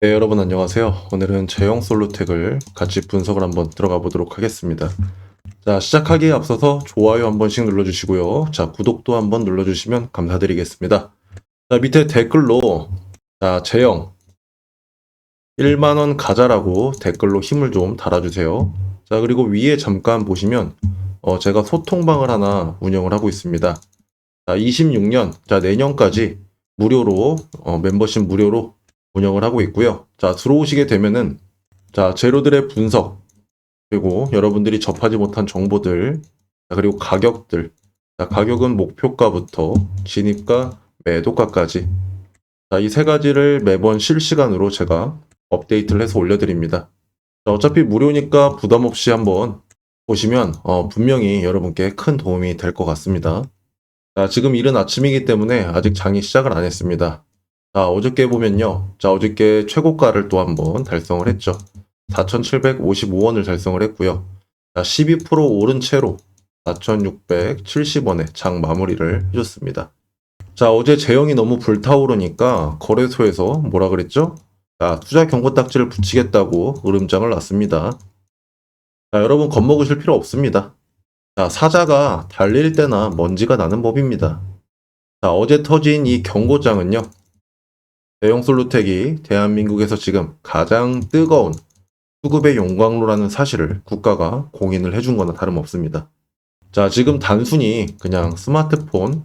네, 여러분 안녕하세요. 오늘은 제형 솔루텍을 같이 분석을 한번 들어가 보도록 하겠습니다. 자, 시작하기에 앞서서 좋아요 한 번씩 눌러주시고요. 자, 구독도 한번 눌러주시면 감사드리겠습니다. 자, 밑에 댓글로, 자, 제형 1만원 가자라고 댓글로 힘을 좀 달아주세요. 자, 그리고 위에 잠깐 보시면, 어, 제가 소통방을 하나 운영을 하고 있습니다. 자, 26년, 자, 내년까지 무료로, 어, 멤버십 무료로 운영을 하고 있고요. 자, 들어오시게 되면은 자, 재료들의 분석 그리고 여러분들이 접하지 못한 정보들 자, 그리고 가격들 자, 가격은 목표가부터 진입가, 매도가까지 자, 이 세 가지를 매번 실시간으로 제가 업데이트를 해서 올려드립니다. 자, 어차피 무료니까 부담 없이 한번 보시면 어, 분명히 여러분께 큰 도움이 될 것 같습니다. 자, 지금 이른 아침이기 때문에 아직 장이 시작을 안 했습니다. 자, 어저께 보면요. 자, 어저께 최고가를 또 한번 달성을 했죠. 4,755원을 달성을 했고요. 자, 12% 오른 채로 4,670원에 장 마무리를 해줬습니다. 자, 어제 재영이 너무 불타오르니까 거래소에서 뭐라 그랬죠? 자, 투자 경고 딱지를 붙이겠다고 으름장을 놨습니다. 자, 여러분 겁먹으실 필요 없습니다. 자, 사자가 달릴 때나 먼지가 나는 법입니다. 자, 어제 터진 이 경고장은요. 대형 솔루텍이 대한민국에서 지금 가장 뜨거운 수급의 용광로라는 사실을 국가가 공인을 해준 거나 다름없습니다. 자, 지금 단순히 그냥 스마트폰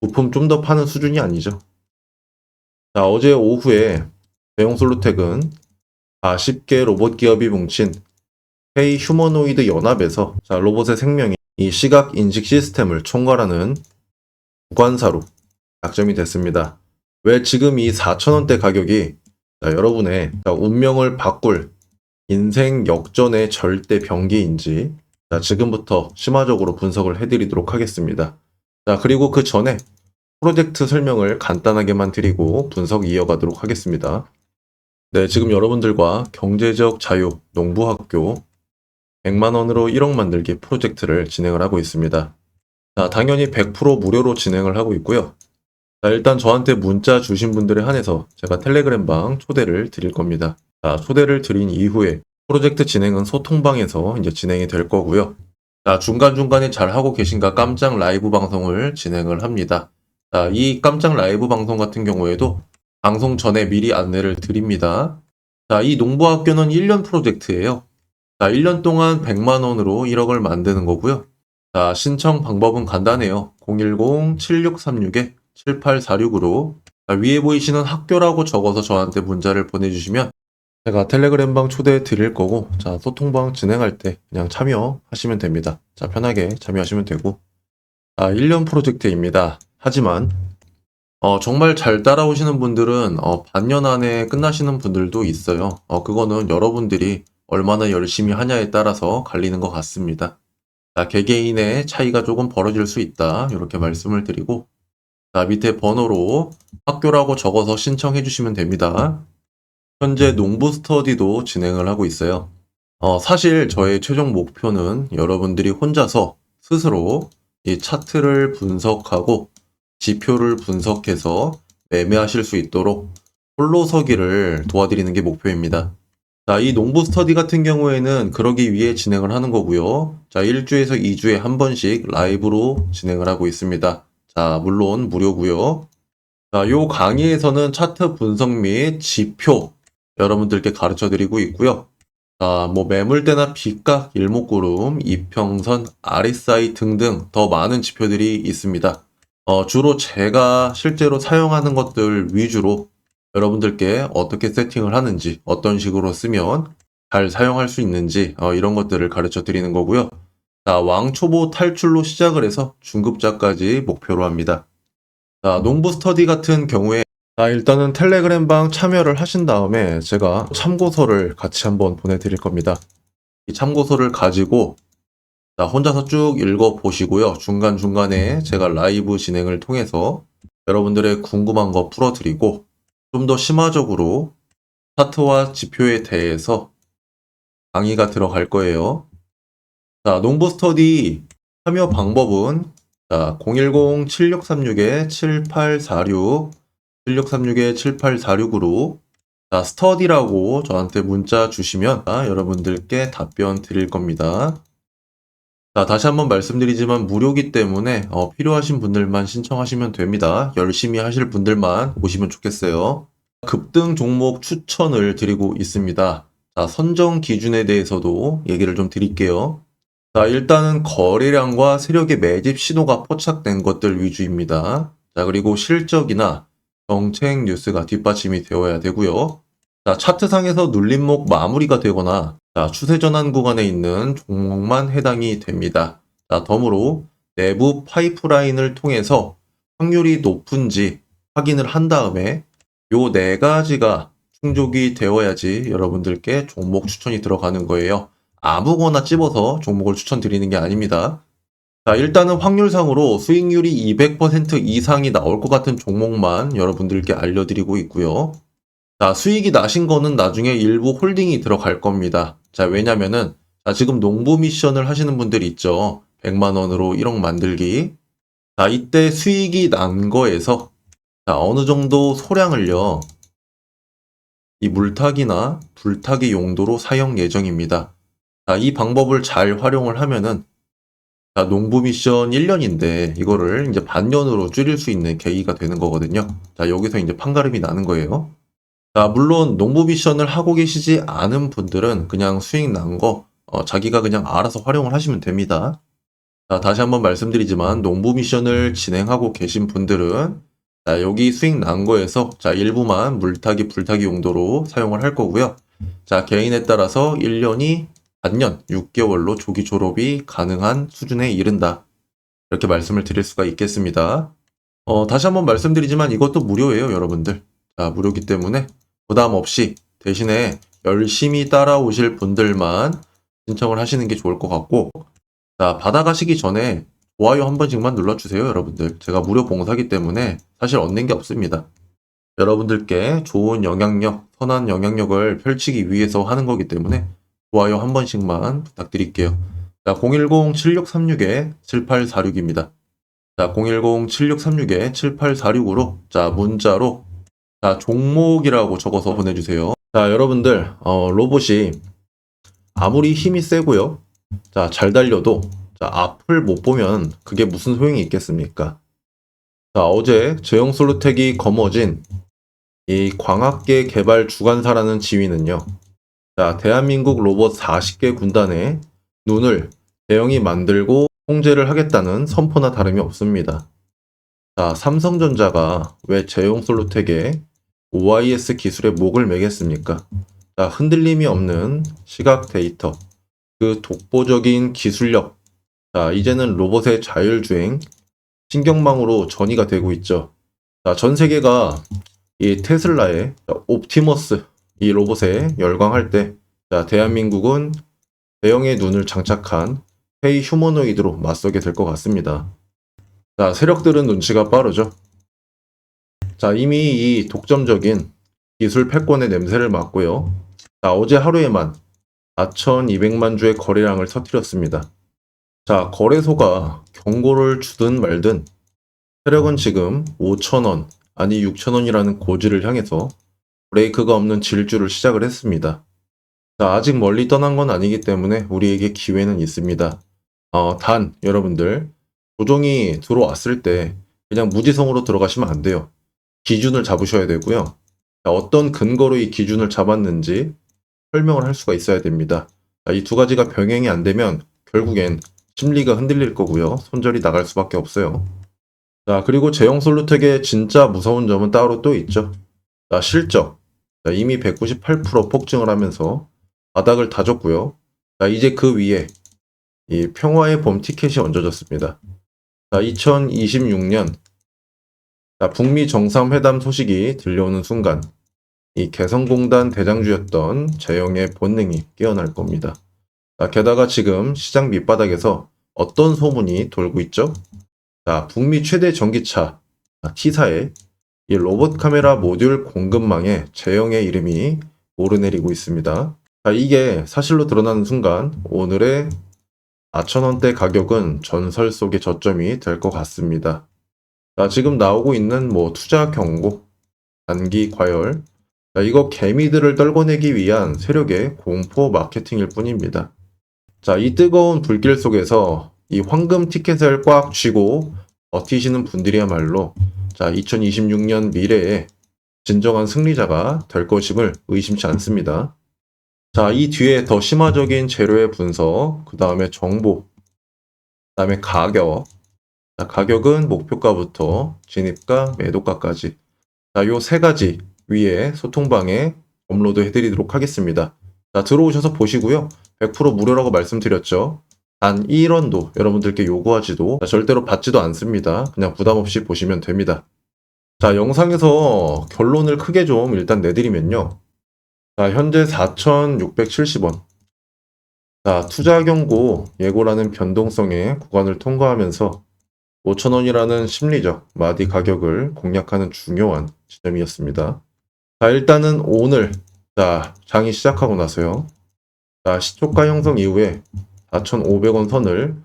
부품 좀 더 파는 수준이 아니죠. 자, 어제 오후에 대형 솔루텍은 40개 로봇 기업이 뭉친 K 휴머노이드 연합에서 자, 로봇의 생명이 이 시각 인식 시스템을 총괄하는 주관사로 낙점이 됐습니다. 왜 지금 이 4,000원대 가격이 자, 여러분의 자, 운명을 바꿀 인생 역전의 절대 병기인지 자, 지금부터 심화적으로 분석을 해드리도록 하겠습니다. 자, 그리고 그 전에 프로젝트 설명을 간단하게만 드리고 분석 이어가도록 하겠습니다. 네, 지금 여러분들과 경제적 자유 농부학교 100만원으로 1억 만들기 프로젝트를 진행을 하고 있습니다. 자, 당연히 100% 무료로 진행을 하고 있고요. 자, 일단 저한테 문자 주신 분들에 한해서 제가 텔레그램 방 초대를 드릴 겁니다. 자, 초대를 드린 이후에 프로젝트 진행은 소통방에서 이제 진행이 될 거고요. 자, 중간중간에 잘 하고 계신가 깜짝 라이브 방송을 진행을 합니다. 자, 이 깜짝 라이브 방송 같은 경우에도 방송 전에 미리 안내를 드립니다. 자, 이 농부학교는 1년 프로젝트예요. 자, 1년 동안 100만 원으로 1억을 만드는 거고요. 자, 신청 방법은 간단해요. 010-7636에 7846으로 위에 보이시는 학교라고 적어서 저한테 문자를 보내주시면 제가 텔레그램방 초대해 드릴 거고 자 소통방 진행할 때 그냥 참여하시면 됩니다. 자 편하게 참여하시면 되고 아 1년 프로젝트입니다. 하지만 어, 정말 잘 따라오시는 분들은 어, 반년 안에 끝나시는 분들도 있어요. 어, 그거는 여러분들이 얼마나 열심히 하냐에 따라서 갈리는 것 같습니다. 자, 개개인의 차이가 조금 벌어질 수 있다. 이렇게 말씀을 드리고 자, 밑에 번호로 학교라고 적어서 신청해 주시면 됩니다. 현재 농부 스터디도 진행을 하고 있어요. 어, 사실 저의 최종 목표는 여러분들이 혼자서 스스로 이 차트를 분석하고 지표를 분석해서 매매하실 수 있도록 홀로 서기를 도와드리는 게 목표입니다. 자, 이 농부 스터디 같은 경우에는 그러기 위해 진행을 하는 거고요. 자, 1주에서 2주에 한 번씩 라이브로 진행을 하고 있습니다. 자, 물론 무료고요. 자, 요 강의에서는 차트 분석 및 지표 여러분들께 가르쳐 드리고 있고요. 자, 뭐 매물대나 비각, 일목구름, 이평선, RSI 등등 더 많은 지표들이 있습니다. 어, 주로 제가 실제로 사용하는 것들 위주로 여러분들께 어떻게 세팅을 하는지, 어떤 식으로 쓰면 잘 사용할 수 있는지 어, 이런 것들을 가르쳐 드리는 거고요. 자, 왕초보 탈출로 시작을 해서 중급자까지 목표로 합니다. 자, 농부 스터디 같은 경우에 자, 일단은 텔레그램 방 참여를 하신 다음에 제가 참고서를 같이 한번 보내드릴 겁니다. 이 참고서를 가지고 자, 혼자서 쭉 읽어 보시고요. 중간중간에 제가 라이브 진행을 통해서 여러분들의 궁금한 거 풀어드리고 좀 더 심화적으로 차트와 지표에 대해서 강의가 들어갈 거예요. 자, 농부 스터디 참여 방법은 자, 010-7636-7846 7636-7846으로 자, 스터디라고 저한테 문자 주시면 아, 여러분들께 답변 드릴 겁니다. 자, 다시 한번 말씀드리지만 무료기 때문에 어, 필요하신 분들만 신청하시면 됩니다. 열심히 하실 분들만 오시면 좋겠어요. 급등 종목 추천을 드리고 있습니다. 자, 선정 기준에 대해서도 얘기를 좀 드릴게요. 자, 일단은 거래량과 세력의 매집 신호가 포착된 것들 위주입니다. 자, 그리고 실적이나 정책 뉴스가 뒷받침이 되어야 되고요. 자, 차트상에서 눌림목 마무리가 되거나 자, 추세 전환 구간에 있는 종목만 해당이 됩니다. 자, 덤으로 내부 파이프라인을 통해서 확률이 높은지 확인을 한 다음에 요 네 가지가 충족이 되어야지 여러분들께 종목 추천이 들어가는 거예요. 아무거나 찝어서 종목을 추천드리는 게 아닙니다. 자, 일단은 확률상으로 수익률이 200% 이상이 나올 것 같은 종목만 여러분들께 알려드리고 있고요. 자, 수익이 나신 거는 나중에 일부 홀딩이 들어갈 겁니다. 자, 왜냐면은, 자, 지금 농부 미션을 하시는 분들이 있죠. 100만 원으로 1억 만들기. 자, 이때 수익이 난 거에서, 자, 어느 정도 소량을요, 이 물타기나 불타기 용도로 사용 예정입니다. 자, 이 방법을 잘 활용을 하면은, 자, 농부 미션 1년인데, 이거를 이제 반년으로 줄일 수 있는 계기가 되는 거거든요. 자, 여기서 이제 판가름이 나는 거예요. 자, 물론 농부 미션을 하고 계시지 않은 분들은 그냥 수익 난 거, 어, 자기가 그냥 알아서 활용을 하시면 됩니다. 자, 다시 한번 말씀드리지만, 농부 미션을 진행하고 계신 분들은, 자, 여기 수익 난 거에서, 자, 일부만 물타기, 불타기 용도로 사용을 할 거고요. 자, 개인에 따라서 1년이 반년, 6개월로 조기 졸업이 가능한 수준에 이른다. 이렇게 말씀을 드릴 수가 있겠습니다. 어, 다시 한번 말씀드리지만 이것도 무료예요, 여러분들. 자, 무료기 때문에 부담 없이 대신에 열심히 따라오실 분들만 신청을 하시는 게 좋을 것 같고, 자, 받아가시기 전에 좋아요 한 번씩만 눌러주세요, 여러분들. 제가 무료 봉사기 때문에 사실 얻는 게 없습니다. 여러분들께 좋은 영향력, 선한 영향력을 펼치기 위해서 하는 거기 때문에 좋아요 한 번씩만 부탁드릴게요. 자, 010-7636-7846입니다. 자, 010-7636-7846으로, 자, 문자로, 자, 종목이라고 적어서 보내주세요. 자, 여러분들, 어, 로봇이 아무리 힘이 세고요. 자, 잘 달려도, 자, 앞을 못 보면 그게 무슨 소용이 있겠습니까? 자, 어제 제형 솔루텍이 거머쥔 이 광학계 개발 주관사라는 지위는요. 자, 대한민국 로봇 40개 군단에 눈을 대형이 만들고 통제를 하겠다는 선포나 다름이 없습니다. 자, 삼성전자가 왜 제용 솔루텍에 OIS 기술에 목을 매겠습니까? 자, 흔들림이 없는 시각 데이터, 그 독보적인 기술력, 자, 이제는 로봇의 자율주행, 신경망으로 전이가 되고 있죠. 자, 전 세계가 이 테슬라의 옵티머스 이 로봇에 열광할 때, 자, 대한민국은 대형의 눈을 장착한 페이 휴머노이드로 맞서게 될 것 같습니다. 자, 세력들은 눈치가 빠르죠. 자, 이미 이 독점적인 기술 패권의 냄새를 맡고요. 자, 어제 하루에만 4,200만 주의 거래량을 터뜨렸습니다. 자, 거래소가 경고를 주든 말든 세력은 지금 5,000원, 아니 6,000원이라는 고지를 향해서 브레이크가 없는 질주를 시작을 했습니다. 자, 아직 멀리 떠난 건 아니기 때문에 우리에게 기회는 있습니다. 어, 단, 여러분들, 조정이 들어왔을 때 그냥 무지성으로 들어가시면 안 돼요. 기준을 잡으셔야 되고요. 자, 어떤 근거로 이 기준을 잡았는지 설명을 할 수가 있어야 됩니다. 이 두 가지가 병행이 안 되면 결국엔 심리가 흔들릴 거고요. 손절이 나갈 수밖에 없어요. 자, 그리고 제형 솔루텍의 진짜 무서운 점은 따로 또 있죠. 자, 실적. 자, 이미 198% 폭증을 하면서 바닥을 다졌고요. 자, 이제 그 위에 이 평화의 봄 티켓이 얹어졌습니다. 자, 2026년 자, 북미 정상회담 소식이 들려오는 순간 이 개성공단 대장주였던 재영의 본능이 깨어날 겁니다. 자, 게다가 지금 시장 밑바닥에서 어떤 소문이 돌고 있죠? 자, 북미 최대 전기차 T사의 이 로봇 카메라 모듈 공급망에 재영의 이름이 오르내리고 있습니다. 자, 이게 사실로 드러나는 순간 오늘의 4천원대 가격은 전설 속의 저점이 될 것 같습니다. 자, 지금 나오고 있는 뭐 투자 경고, 단기 과열, 자, 이거 개미들을 떨궈내기 위한 세력의 공포 마케팅일 뿐입니다. 자, 이 뜨거운 불길 속에서 이 황금 티켓을 꽉 쥐고 버티시는 분들이야말로 자, 2026년 미래에 진정한 승리자가 될 것임을 의심치 않습니다. 자, 이 뒤에 더 심화적인 재료의 분석, 그 다음에 정보, 그 다음에 가격. 자, 가격은 목표가부터 진입가, 매도가까지. 자, 요 세 가지 위에 소통방에 업로드 해드리도록 하겠습니다. 자, 들어오셔서 보시고요. 100% 무료라고 말씀드렸죠. 단 1원도 여러분들께 요구하지도 자, 절대로 받지도 않습니다. 그냥 부담 없이 보시면 됩니다. 자, 영상에서 결론을 크게 좀 일단 내드리면요. 자, 현재 4,670원. 자, 투자 경고 예고라는 변동성의 구간을 통과하면서 5,000원이라는 심리적 마디 가격을 공략하는 중요한 지점이었습니다. 자, 일단은 오늘, 자, 장이 시작하고 나서요. 자, 시초가 형성 이후에 4,500원 선을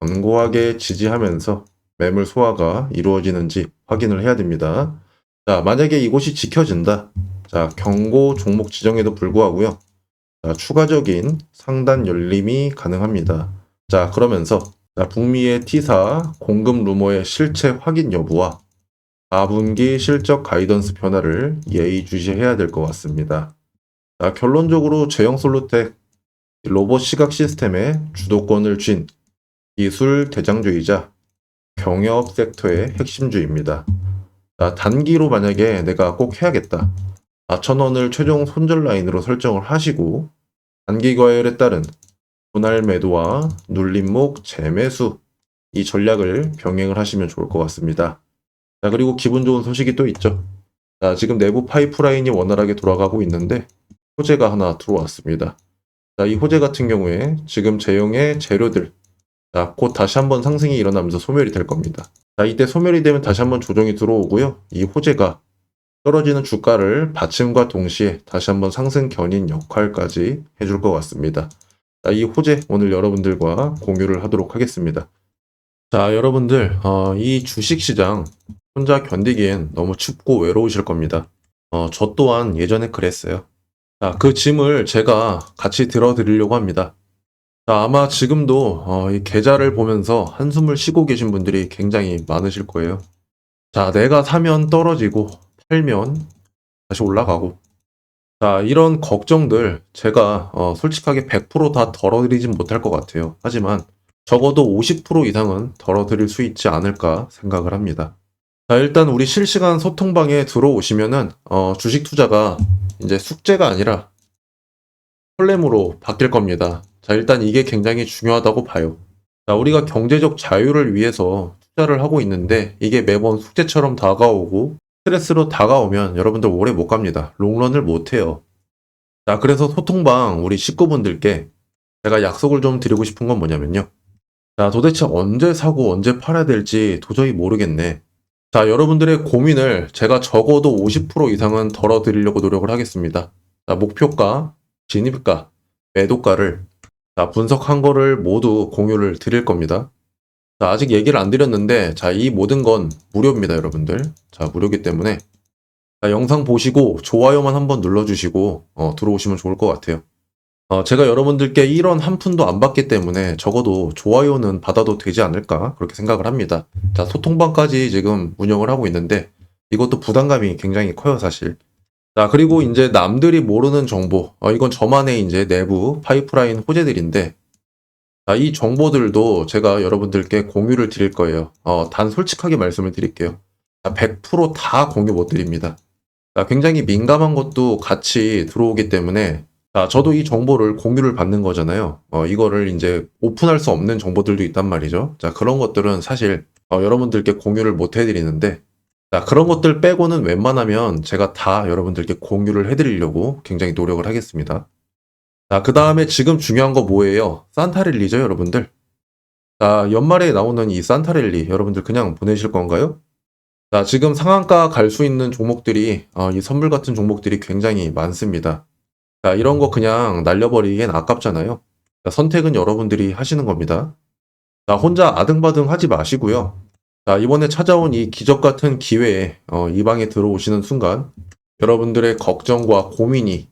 견고하게 지지하면서 매물 소화가 이루어지는지 확인을 해야 됩니다. 자, 만약에 이곳이 지켜진다. 자, 경고 종목 지정에도 불구하고요. 자, 추가적인 상단 열림이 가능합니다. 자, 그러면서 자, 북미의 T사 공급 루머의 실체 확인 여부와 4분기 실적 가이던스 변화를 예의주시해야 될 것 같습니다. 자, 결론적으로 제형 솔루텍 로봇 시각 시스템의 주도권을 쥔 기술 대장주이자 경협 섹터의 핵심주입니다. 자, 단기로 만약에 내가 꼭 해야겠다. 4,000원을 최종 손절 라인으로 설정을 하시고 단기 과열에 따른 분할 매도와 눌림목 재매수 이 전략을 병행을 하시면 좋을 것 같습니다. 자, 그리고 기분 좋은 소식이 또 있죠. 자, 지금 내부 파이프라인이 원활하게 돌아가고 있는데 호재가 하나 들어왔습니다. 자, 이 호재 같은 경우에 지금 제형의 재료들 자, 곧 다시 한번 상승이 일어나면서 소멸이 될 겁니다. 자, 이때 소멸이 되면 다시 한번 조정이 들어오고요. 이 호재가 떨어지는 주가를 받침과 동시에 다시 한번 상승 견인 역할까지 해줄 것 같습니다. 자, 이 호재 오늘 여러분들과 공유를 하도록 하겠습니다. 자, 여러분들, 어, 이 주식시장 혼자 견디기엔 너무 춥고 외로우실 겁니다. 어, 저 또한 예전에 그랬어요. 자, 그 짐을 제가 같이 들어드리려고 합니다. 자, 아마 지금도 어, 이 계좌를 보면서 한숨을 쉬고 계신 분들이 굉장히 많으실 거예요. 자, 내가 사면 떨어지고 팔면 다시 올라가고. 자, 이런 걱정들 제가 어, 솔직하게 100%다 덜어드리진 못할 것 같아요. 하지만 적어도 50% 이상은 덜어드릴 수 있지 않을까 생각을 합니다. 자, 일단 우리 실시간 소통방에 들어오시면은 어, 주식 투자가 이제 숙제가 아니라 설렘으로 바뀔 겁니다. 자, 일단 이게 굉장히 중요하다고 봐요. 자, 우리가 경제적 자유를 위해서 투자를 하고 있는데 이게 매번 숙제처럼 다가오고 스트레스로 다가오면 여러분들 오래 못 갑니다. 롱런을 못 해요. 자, 그래서 소통방 우리 식구분들께 제가 약속을 좀 드리고 싶은 건 뭐냐면요. 자, 도대체 언제 사고 언제 팔아야 될지 도저히 모르겠네. 자, 여러분들의 고민을 제가 적어도 50% 이상은 덜어드리려고 노력을 하겠습니다. 자, 목표가, 진입가, 매도가를 자, 분석한 거를 모두 공유를 드릴 겁니다. 자, 아직 얘기를 안 드렸는데, 자, 이 모든 건 무료입니다, 여러분들. 자, 무료기 때문에. 자, 영상 보시고 좋아요만 한번 눌러주시고, 어, 들어오시면 좋을 것 같아요. 어, 제가 여러분들께 이런 한 푼도 안 받기 때문에 적어도 좋아요는 받아도 되지 않을까, 그렇게 생각을 합니다. 자, 소통방까지 지금 운영을 하고 있는데, 이것도 부담감이 굉장히 커요, 사실. 자, 그리고 이제 남들이 모르는 정보, 어, 이건 저만의 이제 내부 파이프라인 호재들인데, 자, 이 정보들도 제가 여러분들께 공유를 드릴 거예요. 어, 단 솔직하게 말씀을 드릴게요. 자, 100%다 공유 못 드립니다. 자, 굉장히 민감한 것도 같이 들어오기 때문에, 자, 저도 이 정보를 공유를 받는 거잖아요. 어, 이거를 이제 오픈할 수 없는 정보들도 있단 말이죠. 자, 그런 것들은 사실 어, 여러분들께 공유를 못 해드리는데, 자, 그런 것들 빼고는 웬만하면 제가 다 여러분들께 공유를 해드리려고 굉장히 노력을 하겠습니다. 자, 그 다음에 지금 중요한 거 뭐예요? 산타랠리죠, 여러분들. 자, 연말에 나오는 이 산타랠리, 여러분들 그냥 보내실 건가요? 자, 지금 상한가 갈 수 있는 종목들이, 어, 이 선물 같은 종목들이 굉장히 많습니다. 자, 이런 거 그냥 날려버리기엔 아깝잖아요. 자, 선택은 여러분들이 하시는 겁니다. 자, 혼자 아등바등 하지 마시고요. 자, 이번에 찾아온 이 기적 같은 기회에, 어, 이 방에 들어오시는 순간, 여러분들의 걱정과 고민이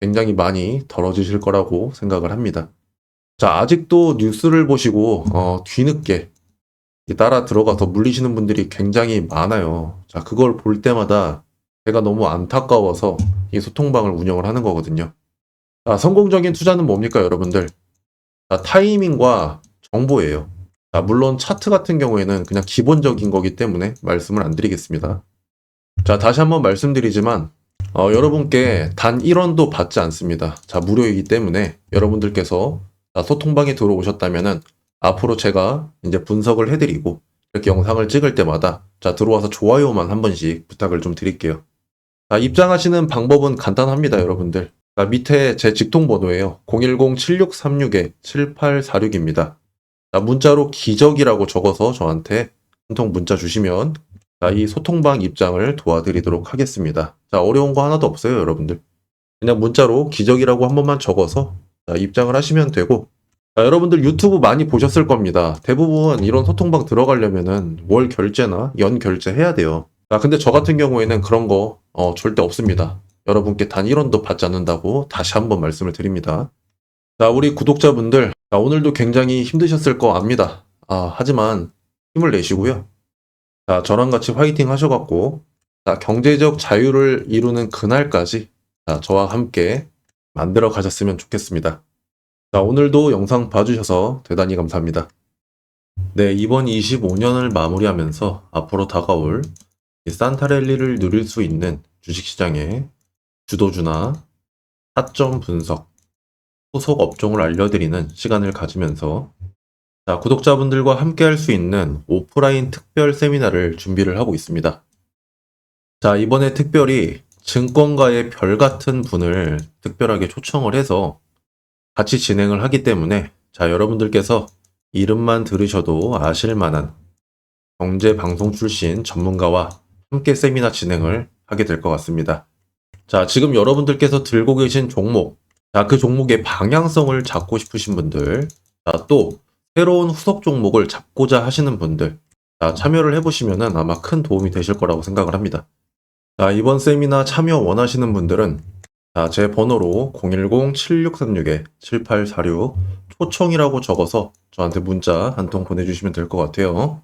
굉장히 많이 덜어지실 거라고 생각을 합니다. 자, 아직도 뉴스를 보시고, 어, 뒤늦게 따라 들어가서 물리시는 분들이 굉장히 많아요. 자, 그걸 볼 때마다 제가 너무 안타까워서 이 소통방을 운영을 하는 거거든요. 자, 성공적인 투자는 뭡니까, 여러분들? 자, 타이밍과 정보예요. 자, 물론 차트 같은 경우에는 그냥 기본적인 거기 때문에 말씀을 안 드리겠습니다. 자, 다시 한번 말씀드리지만, 어, 여러분께 단 1원도 받지 않습니다. 자, 무료이기 때문에 여러분들께서 자, 소통방에 들어오셨다면은 앞으로 제가 이제 분석을 해드리고 이렇게 영상을 찍을 때마다 자, 들어와서 좋아요만 한 번씩 부탁을 좀 드릴게요. 자, 입장하시는 방법은 간단합니다, 여러분들. 자, 밑에 제 직통번호예요. 010-7636-7846입니다. 자, 문자로 기적이라고 적어서 저한테 한 통 문자 주시면 자, 이 소통방 입장을 도와드리도록 하겠습니다. 자, 어려운 거 하나도 없어요, 여러분들. 그냥 문자로 기적이라고 한 번만 적어서 자, 입장을 하시면 되고 자, 여러분들 유튜브 많이 보셨을 겁니다. 대부분 이런 소통방 들어가려면은 월 결제나 연 결제 해야 돼요. 자, 근데 저 같은 경우에는 그런 거 어, 절대 없습니다. 여러분께 단 1원도 받지 않는다고 다시 한번 말씀을 드립니다. 자, 우리 구독자분들, 자, 오늘도 굉장히 힘드셨을 거 압니다. 아, 하지만 힘을 내시고요. 자, 저랑 같이 화이팅 하셔갖고, 자, 경제적 자유를 이루는 그날까지, 자, 저와 함께 만들어 가셨으면 좋겠습니다. 자, 오늘도 영상 봐주셔서 대단히 감사합니다. 네, 이번 25년을 마무리하면서 앞으로 다가올 이 산타랠리를 누릴 수 있는 주식시장의 주도주나 타점 분석, 소속 업종을 알려드리는 시간을 가지면서 자, 구독자분들과 함께 할 수 있는 오프라인 특별 세미나를 준비를 하고 있습니다. 자, 이번에 특별히 증권가의 별 같은 분을 특별하게 초청을 해서 같이 진행을 하기 때문에 자, 여러분들께서 이름만 들으셔도 아실 만한 경제 방송 출신 전문가와 함께 세미나 진행을 하게 될 것 같습니다. 자, 지금 여러분들께서 들고 계신 종목, 자, 그 종목의 방향성을 잡고 싶으신 분들, 자, 또 새로운 후속 종목을 잡고자 하시는 분들, 자, 참여를 해보시면은 아마 큰 도움이 되실 거라고 생각을 합니다. 자, 이번 세미나 참여 원하시는 분들은 자, 제 번호로 010-7636-7846 초청이라고 적어서 저한테 문자 한 통 보내주시면 될 것 같아요.